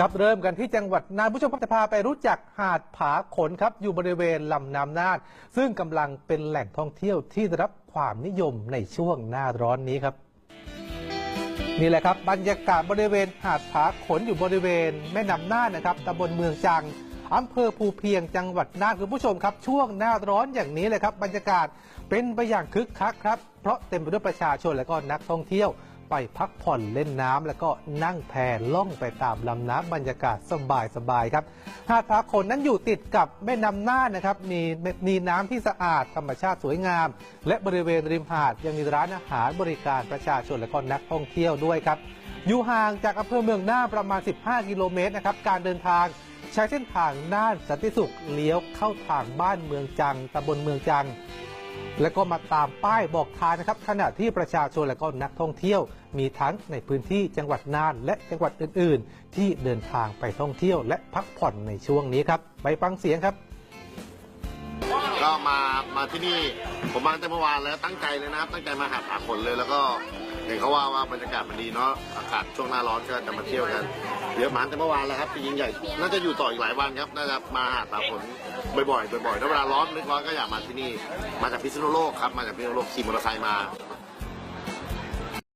ครับเริ่มกันที่จังหวัดน่านผู้ชมครับจะพาไปรู้จักหาดผาขนครับอยู่บริเวณลำน้ำน่าน ซึ่งกำลังเป็นแหล่งท่องเที่ยวที่ได้รับความนิยมในช่วงหน้าร้อนนี้ครับ นี่แหละครับบรรยากาศบริเวณหาดผาขนอยู่บริเวณแม่น้ำน่านนะครับตำบลเมืองจังอำเภอภูเพียงจังหวัดน่านคุณผู้ชมครับ ช่วงหน้าร้อนอย่างนี้เลยครับบรรยากาศเป็นไปอย่างคึกคักครับเพราะเต็มไปด้วยประชาชนและก็นักท่องเที่ยว ไปพักผ่อนเล่นน้ำ แล้วก็นั่งแพล่องไปตามลำน้ำบรรยากาศสบายสบายครับหาดผาขนนั้นอยู่ติดกับแม่น้ำน่านนะครับมีมีน้ำที่สะอาดธรรมชาติสวยงาม และบริเวณริมหาดยังมีร้านอาหารบริการประชาชนและก็นักท่องเที่ยวด้วยครับอยู่ห่างจากอำเภอเมืองน่านประมาณ 15 กิโลเมตรนะครับการเดินทางใช้เส้นทางน่านสันติสุขเลี้ยวเข้าทางบ้านเมืองจังตำบลเมืองจัง แล้วก็มาตามป้ายบอกทางนะครับขณะที่ประชาชนและก็นักท่องเที่ยว มีทั้งในพื้นที่จังหวัดน่าน และจังหวัดอื่น ๆ ที่เดินทางไปท่องเที่ยว และพักผ่อนในช่วงนี้ครับไปฟังเสียงครับ ก็มามาที่นี่ผมมาตั้งแต่เมื่อวานแล้วตั้งใจเลยนะครับ ตั้งใจมาหาผาขนเลยแล้วก็เห็นเขาว่าว่าบรรยากาศมันดีเนาะอากาศช่วงหน้าร้อนก็จะมาเที่ยวกัน เยอะมาตั้งแต่เมื่อวานแล้วครับยิงใหญ่น่าจะอยู่ต่ออีกหลายวันครับน่าจะมาหาตาขนบ่อยๆบ่อยๆถ้าเวลาร้อนนึกร้อนก็อยากมาที่นี่ มาจากพิษณุโลกครับมาจากพิษณุโลกขี่มอเตอร์ไซค์มา